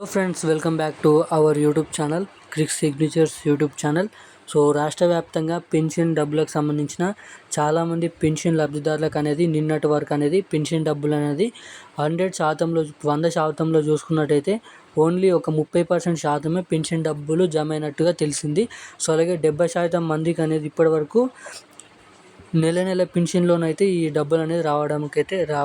Hello friends welcome back to our YouTube channel Cric Signatures YouTube channel so రాష్ట్ర వ్యాప్తంగా pension డబ్బులకు సంబంధించిన చాలామంది పెన్షన్ లబ్ధిదారులకు అనేది నిన్నటి వరకు అనేది పెన్షన్ డబ్బులు అనేది హండ్రెడ్ శాతంలో వంద శాతంలో చూసుకున్నట్టయితే ఓన్లీ ఒక ముప్పై పర్సెంట్ శాతమే పెన్షన్ డబ్బులు జమ అయినట్టుగా తెలిసింది. సో అలాగే డెబ్బై శాతం మందికి అనేది ఇప్పటివరకు నెల నెల పింఛన్లోనైతే ఈ డబ్బులు అనేది రావడానికి అయితే రా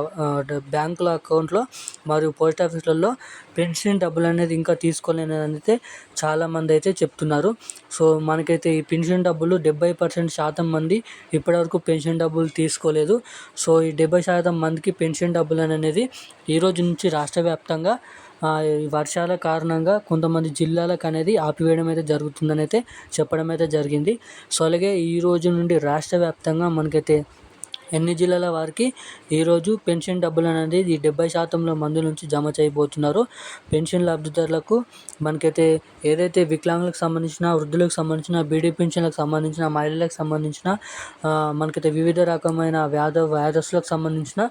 బ్యాంకుల అకౌంట్లో మరియు పోస్ట్ ఆఫీసులలో పెన్షన్ డబ్బులు అనేది ఇంకా తీసుకోలేనైతే అయితే చాలామంది అయితే చెప్తున్నారు. సో మనకైతే ఈ పెన్షన్ డబ్బులు డెబ్బై పర్సెంట్ శాతం మంది ఇప్పటివరకు పెన్షన్ డబ్బులు తీసుకోలేదు. సో ఈ డెబ్బై శాతం మందికి పెన్షన్ డబ్బులు అనేది ఈరోజు నుంచి రాష్ట్ర వ్యాప్తంగా వర్షాల కారణంగా కొంతమంది జిల్లాలకు అనేది ఆపివేయడం అయితే జరుగుతుందని అయితే చెప్పడం అయితే జరిగింది. సో అలాగే ఈ రోజు నుండి రాష్ట్ర వ్యాప్తంగా మనకైతే ఎన్ని జిల్లాల వారికి ఈరోజు పెన్షన్ డబ్బులు అనేది ఈ డెబ్బై శాతంలో మంది నుంచి జమ చేయబోతున్నారు. పెన్షన్ లబ్ధిదారులకు మనకైతే ఏదైతే వికలాంగులకు సంబంధించిన వృద్ధులకు సంబంధించిన బీడీ పెన్షన్లకు సంబంధించిన మహిళలకు సంబంధించిన మనకైతే వివిధ రకమైన వ్యాధ వ్యాధస్తులకు సంబంధించిన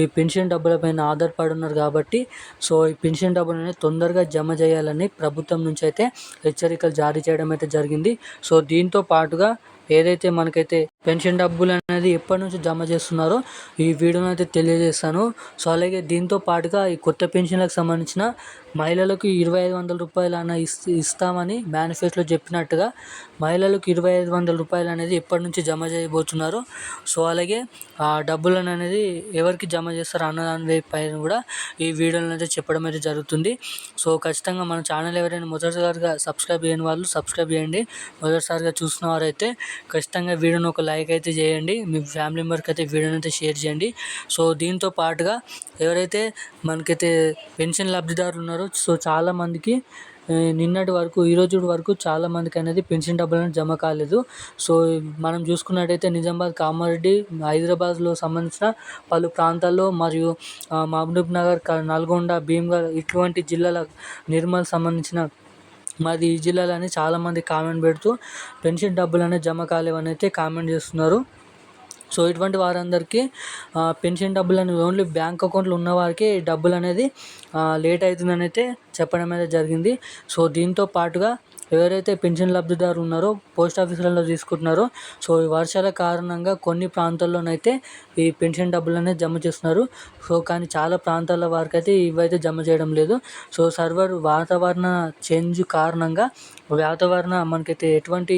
ఈ పెన్షన్ డబ్బులపైన ఆధారపడి ఉన్నారు కాబట్టి సో ఈ పెన్షన్ డబ్బులు అనేది తొందరగా జమ చేయాలని ప్రభుత్వం నుంచి అయితే హెచ్చరికలు జారీ చేయడం అయితే జరిగింది. సో దీంతో పాటుగా ఏదైతే మనకైతే పెన్షన్ డబ్బులు అనేది ఎప్పటి నుంచి జమ చేస్తున్నారో ఈ వీడియోని అయితే తెలియజేస్తాను. సో అలాగే దీంతో పాటుగా ఈ కొత్త పెన్షన్లకు సంబంధించిన మహిళలకు ఇరవై ఐదు వందల రూపాయలు అన్న ఇస్తామని మేనిఫెస్టోలో చెప్పినట్టుగా మహిళలకు ఇరవై ఐదు వందల రూపాయలు అనేది ఎప్పటి నుంచి జమ చేయబోతున్నారు సో అలాగే ఆ డబ్బులను అనేది ఎవరికి జమ చేస్తారు అన్న దాని పైన కూడా ఈ వీడియోలో అయితే చెప్పడం అయితే జరుగుతుంది. సో ఖచ్చితంగా మన ఛానల్ ఎవరైనా మొదటిసారిగా సబ్స్క్రైబ్ చేయని వాళ్ళు సబ్స్క్రైబ్ చేయండి. మొదటిసారిగా చూసిన వారైతే ఖచ్చితంగా వీడియోని ఒక లైక్ అయితే చేయండి. మీ ఫ్యామిలీ మెంబర్కి అయితే వీడియోని అయితే షేర్ చేయండి. సో దీంతో పాటుగా ఎవరైతే మనకైతే పెన్షన్ లబ్ధిదారులు ఉన్నారో సో చాలామందికి నిన్నటి వరకు ఈ రోజు వరకు చాలామందికి అనేది పెన్షన్ డబ్బులు అనేది జమ కాలేదు. సో మనం చూసుకున్నట్టయితే నిజామాబాద్ కామారెడ్డి హైదరాబాద్లో సంబంధించిన పలు ప్రాంతాల్లో మరియు మహబూబ్ నగర్ నల్గొండ భీమ్గఢ్ ఇటువంటి జిల్లాల నిర్మల్ సంబంధించిన మాది ఈ జిల్లాలని చాలామంది కామెంట్ పెడుతూ పెన్షన్ డబ్బులు అనేది జమ కాలేవని అయితే కామెంట్ చేస్తున్నారు. సో ఇటువంటి వారందరికీ పెన్షన్ డబ్బులు అనేవి ఓన్లీ బ్యాంక్ అకౌంట్లో ఉన్న వారికి డబ్బులు అనేది లేట్ అవుతుందని అయితే చెప్పడం అయితే జరిగింది. సో దీంతో పాటుగా ఎవరైతే పెన్షన్ లబ్ధిదారు ఉన్నారో పోస్ట్ ఆఫీసులలో తీసుకుంటున్నారో సో ఈ వర్షాల కారణంగా కొన్ని ప్రాంతాల్లోనైతే ఈ పెన్షన్ డబ్బులు అనేది జమ చేస్తున్నారు. సో కానీ చాలా ప్రాంతాల వారికి అయితే ఇవైతే జమ చేయడం లేదు. సో సర్వర్ వాతావరణ చేంజ్ కారణంగా వాతావరణ మనకైతే ఎటువంటి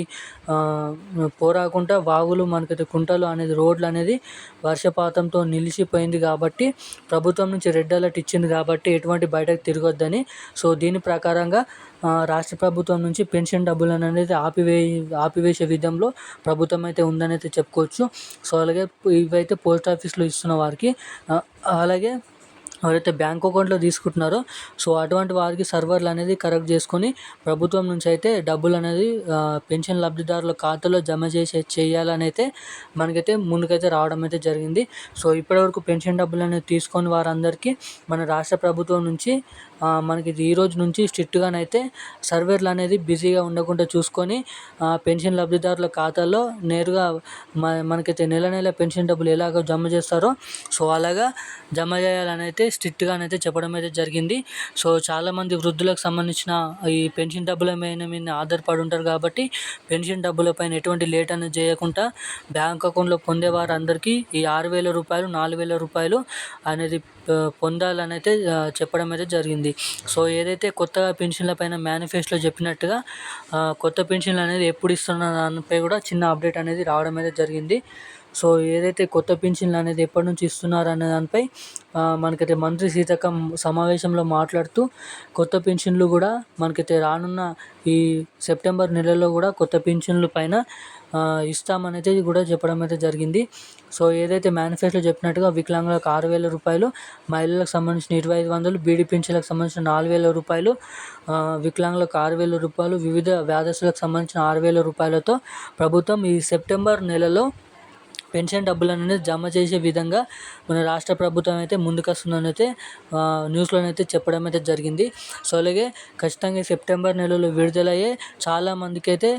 పోరాకుండా వాగులు మనకైతే కుంటలు అనేది రోడ్లు అనేది వర్షపాతంతో నిలిచిపోయింది కాబట్టి ప్రభుత్వం నుంచి రెడ్ అలర్ట్ ఇచ్చింది కాబట్టి ఎటువంటి బయటకు తిరగొద్దని. సో దీని ప్రకారంగా రాష్ట్ర ప్రభుత్వం నుంచి పెన్షన్ డబ్బులు అనేది ఆపివే ఆపివేసే విధంలో ప్రభుత్వం అయితే ఉందని అయితే చెప్పుకోవచ్చు. సో అలాగే ఇవైతే పోస్ట్ ఆఫీస్లో ఇస్తున్న వారికి అలాగే ఎవరైతే బ్యాంక్ అకౌంట్లో తీసుకుంటున్నారో సో అటువంటి వారికి సర్వర్లు అనేది కరెక్ట్ చేసుకొని ప్రభుత్వం నుంచి అయితే డబ్బులు అనేది పెన్షన్ లబ్ధిదారుల ఖాతాలో జమ చేసే చేయాలని అయితే మనకైతే ముందుకైతే రావడం అయితే జరిగింది. సో ఇప్పటివరకు పెన్షన్ డబ్బులు అనేది తీసుకొని వారందరికీ మన రాష్ట్ర ప్రభుత్వం నుంచి మనకి ఈ రోజు నుంచి స్ట్రిక్ట్గానైతే సర్వర్లు అనేది బిజీగా ఉండకుండా చూసుకొని పెన్షన్ లబ్ధిదారుల ఖాతాలో నేరుగా మనకైతే నెల నెల పెన్షన్ డబ్బులు ఎలాగో జమ చేస్తారో సో అలాగా జమ చేయాలని అయితే స్ట్రిక్ట్గానైతే చెప్పడం అయితే జరిగింది. సో చాలామంది వృద్ధులకు సంబంధించిన ఈ పెన్షన్ డబ్బుల మీద మీద ఆధారపడి ఉంటారు కాబట్టి పెన్షన్ డబ్బుల పైన ఎటువంటి లేట్ అనేది చేయకుండా బ్యాంక్ అకౌంట్లో పొందే వారందరికీ ఈ ఆరు వేల రూపాయలు నాలుగు వేల రూపాయలు అనేది పొందాలని అయితే చెప్పడం అయితే జరిగింది. సో ఏదైతే కొత్తగా పెన్షన్ల పైన మేనిఫెస్టోలో చెప్పినట్టుగా కొత్త పెన్షన్లు అనేది ఎప్పుడు ఇస్తున్న దానిపై కూడా చిన్న అప్డేట్ అనేది రావడం అయితే జరిగింది. సో ఏదైతే కొత్త పెన్షన్లు అనేది ఎప్పటి నుంచి ఇస్తున్నారు అనే దానిపై మనకైతే మంత్రి సీతక్క సమావేశంలో మాట్లాడుతూ కొత్త పెన్షన్లు కూడా మనకైతే రానున్న ఈ సెప్టెంబర్ నెలలో కూడా కొత్త పెన్షన్లు పైన ఇస్తామనేది కూడా చెప్పడం అయితే జరిగింది. సో ఏదైతే మేనిఫెస్టో చెప్పినట్టుగా వికలాంగులకు ఆరు వేల రూపాయలు మహిళలకు సంబంధించిన ఇరవై ఐదు వందలు బీడీ పింఛన్లకు సంబంధించిన నాలుగు వేల రూపాయలు వికలాంగులకు ఆరు వేల రూపాయలు వివిధ వ్యాధస్తులకు సంబంధించిన ఆరు వేల రూపాయలతో ప్రభుత్వం ఈ సెప్టెంబర్ నెలలో పెన్షన్ డబ్బులు అనేది జమ చేసే విధంగా మన రాష్ట్ర ప్రభుత్వం అయితే ముందుకొస్తుందని అయితే న్యూస్లో అయితే చెప్పడం అయితే జరిగింది. సో అలాగే ఖచ్చితంగా సెప్టెంబర్ నెలలో విడుదలయ్యే చాలామందికి అయితే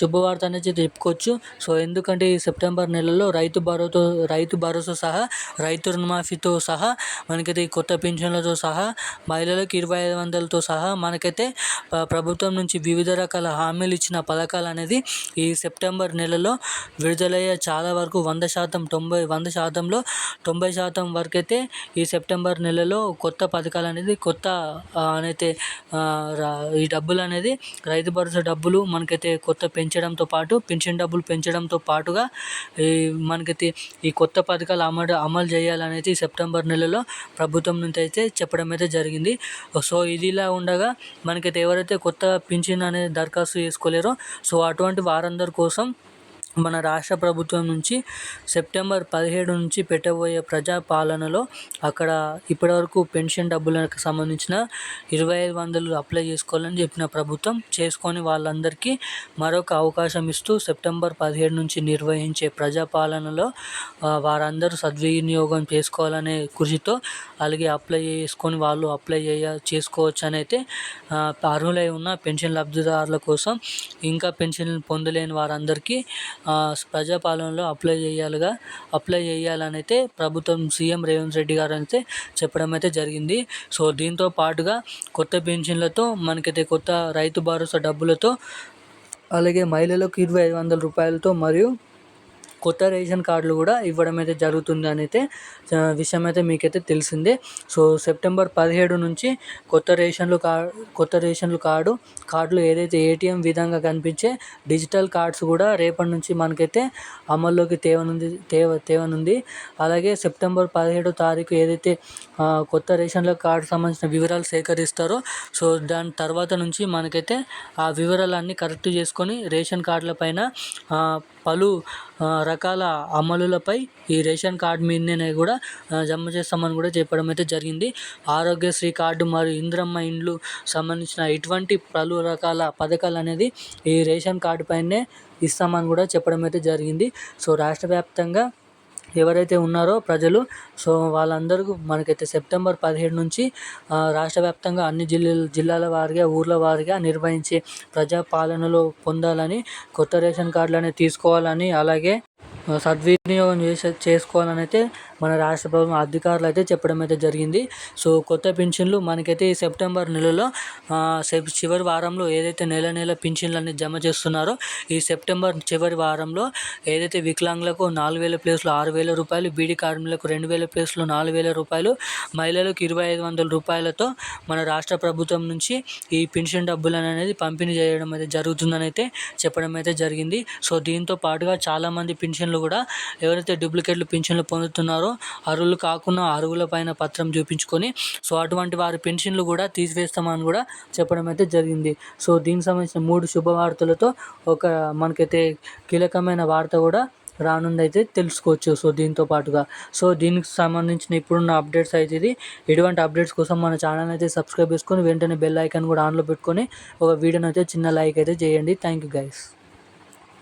శుభవార్త అనేది చెప్పుకోవచ్చు. సో ఎందుకంటే ఈ సెప్టెంబర్ నెలలో రైతు భరోతో రైతు భరోసా సహా రైతు రుణమాఫీతో సహా మనకైతే ఈ కొత్త పెన్షన్లతో సహా మహిళలకు ఇరవై ఐదు వందలతో సహా మనకైతే ప్రభుత్వం నుంచి వివిధ రకాల హామీలు ఇచ్చిన పథకాలు అనేది ఈ సెప్టెంబర్ నెలలో విడుదలయ్యే చాలా వరకు వంద శాతం తొంభై వంద శాతంలో తొంభై శాతం వరకు అయితే ఈ సెప్టెంబర్ నెలలో కొత్త పథకాలు అనేది కొత్త అనైతే ఈ డబ్బులు అనేది రైతు భరోసా డబ్బులు మనకైతే కొత్త పెంచడంతో పాటు పెన్షన్ డబ్బులు పెంచడంతో పాటుగా ఈ మనకైతే ఈ కొత్త పథకాలు అమలు అమలు చేయాలనేది సెప్టెంబర్ నెలలో ప్రభుత్వం నుంచి అయితే చెప్పడం అయితే జరిగింది. సో ఇదిలా ఉండగా మనకైతే ఎవరైతే కొత్త పింఛన్ అనేది దరఖాస్తు చేసుకోలేరో సో అటువంటి వారందరి కోసం మన రాష్ట్ర ప్రభుత్వం నుంచి సెప్టెంబర్ పదిహేడు నుంచి పెట్టబోయే ప్రజాపాలనలో అక్కడ ఇప్పటివరకు పెన్షన్ డబ్బులకు సంబంధించిన ఇరవై ఐదు వందలు అప్లై చేసుకోవాలని చెప్పిన ప్రభుత్వం చేసుకొని వాళ్ళందరికీ మరొక అవకాశం ఇస్తూ సెప్టెంబర్ పదిహేడు నుంచి నిర్వహించే ప్రజాపాలనలో వారందరూ సద్వినియోగం చేసుకోవాలనే కృషితో అలాగే అప్లై చేసుకొని వాళ్ళు అప్లై చేయ చేసుకోవచ్చు అని అయితే అర్హులై ఉన్న పెన్షన్ లబ్ధిదారుల కోసం ఇంకా పెన్షన్ పొందలేని వారందరికీ ప్రజాపాలనలో అప్లై చేయాలిగా అప్లై చేయాలని అయితే ప్రభుత్వం సీఎం రేవంత్ రెడ్డి గారు అయితే చెప్పడం అయితే జరిగింది. సో దీంతో పాటుగా కొత్త పెన్షన్లతో మనకైతే కొత్త రైతు భరోసా డబ్బులతో అలాగే మహిళలకు ఇరవై ఐదు వందల రూపాయలతో మరియు కొత్త రేషన్ కార్డులు కూడా ఇవ్వడం అయితే జరుగుతుంది అని అయితే విషయం అయితే మీకైతే తెలిసిందే. సో సెప్టెంబర్ పదిహేడు నుంచి కొత్త రేషన్లు కా కొత్త రేషన్లు కార్డు కార్డులు ఏదైతే ఏటీఎం విధంగా కనిపించే డిజిటల్ కార్డ్స్ కూడా రేపటి నుంచి మనకైతే అమల్లోకి తేవనుంది తేవ తేవనుంది. అలాగే సెప్టెంబర్ పదిహేడో తారీఖు ఏదైతే కొత్త రేషన్ల కార్డు సంబంధించిన వివరాలు సేకరిస్తారో సో దాని తర్వాత నుంచి మనకైతే ఆ వివరాలన్నీ కరెక్ట్ చేసుకొని రేషన్ కార్డుల పైన పలు రకాల అమలులపై ఈ రేషన్ కార్డు మీదనే కూడా జమ చేస్తామని కూడా చెప్పడం అయితే జరిగింది. ఆరోగ్యశ్రీ కార్డు మరియు ఇంద్రమ్మ ఇండ్లు సంబంధించిన ఇటువంటి పలు రకాల పథకాలు అనేది ఈ రేషన్ కార్డు పైనే ఇస్తామని కూడా చెప్పడం అయితే జరిగింది. సో రాష్ట్ర వ్యాప్తంగా ఎవరైతే ఉన్నారో ప్రజలు సో వాళ్ళందరూ మనకైతే సెప్టెంబర్ పదిహేడు నుంచి రాష్ట్ర వ్యాప్తంగా అన్ని జిల్లాల జిల్లాల వారిగా ఊర్ల వారిగా నిర్వహించే ప్రజాపాలనలో పొందాలని కొత్త రేషన్ కార్డులు అనేవి తీసుకోవాలని అలాగే సద్వినియోగం చేసే చేసుకోవాలని అయితే మన రాష్ట్ర ప్రభుత్వం అధికారులు అయితే చెప్పడం అయితే జరిగింది. సో కొత్త పింఛన్లు మనకైతే ఈ సెప్టెంబర్ నెలలో చివరి వారంలో ఏదైతే నెల నెల పింఛన్లు జమ చేస్తున్నారో ఈ సెప్టెంబర్ చివరి వారంలో ఏదైతే వికలాంగులకు నాలుగు వేల ప్లేస్లో ఆరు వేల రూపాయలు బీడీ కార్మికులకు రెండు వేల ప్లేస్లో నాలుగు వేల రూపాయలు మహిళలకు ఇరవై ఐదు వందల రూపాయలతో మన రాష్ట్ర ప్రభుత్వం నుంచి ఈ పెన్షన్ డబ్బులు అనేది పంపిణీ చేయడం అయితే జరుగుతుందని అయితే చెప్పడం అయితే జరిగింది. సో దీంతో పాటుగా చాలామంది పెన్షన్లు కూడా ఎవరైతే డూప్లికేట్లు పెన్షన్లు పొందుతున్నారో అర్హులు కాకుండా అర్హుల పైన పత్రం చూపించుకొని సో అటువంటి వారి పెన్షన్లు కూడా తీసివేస్తామని కూడా చెప్పడం అయితే జరిగింది. సో దీనికి సంబంధించిన మూడు శుభవార్తలతో ఒక మనకైతే కీలకమైన వార్త కూడా రానుంది అయితే తెలుసుకోవచ్చు. సో దీంతో పాటుగా సో దీనికి సంబంధించిన ఇప్పుడున్న అప్డేట్స్ అయితే ఇది. ఎటువంటి అప్డేట్స్ కోసం మన ఛానల్ అయితే సబ్స్క్రైబ్ చేసుకొని వెంటనే బెల్ ఐకాన్ కూడా ఆన్లో పెట్టుకొని ఒక వీడియోని అయితే చిన్న లైక్ అయితే చేయండి. Thank you guys.